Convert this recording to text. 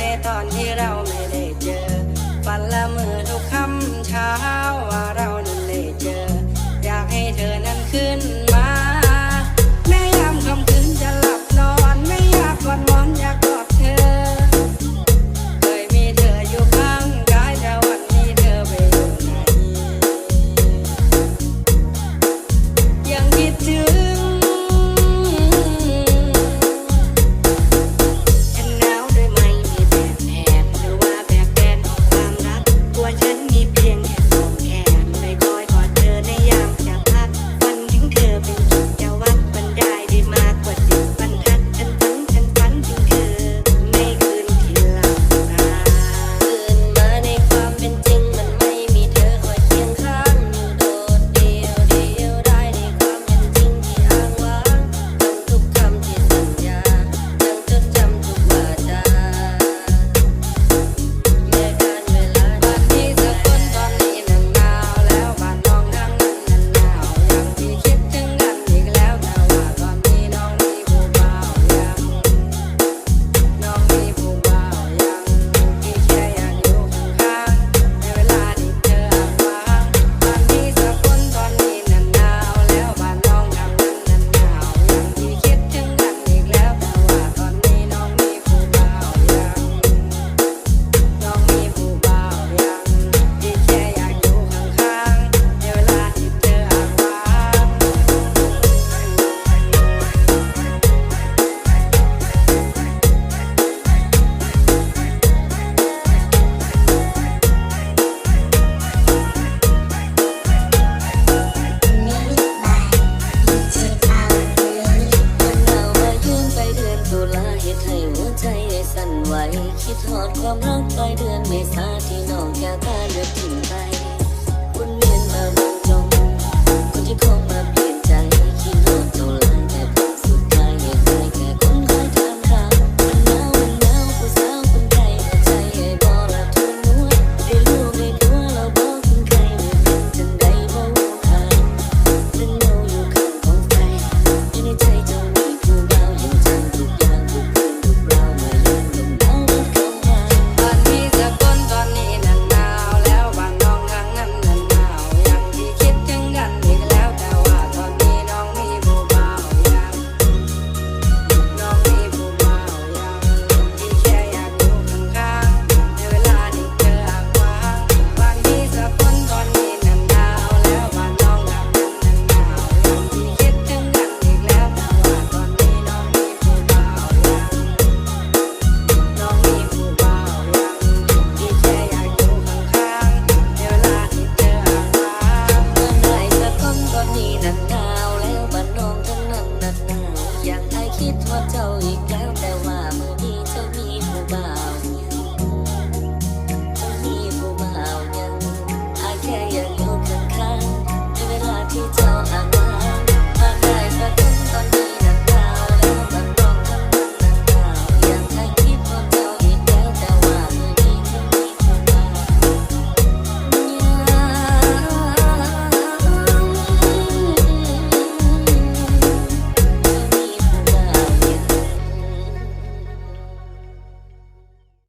ในตอนที่เรา อดความรักปลายเดือนเมษาที่นองแค่พาเลือดทิ้งไป it what tell you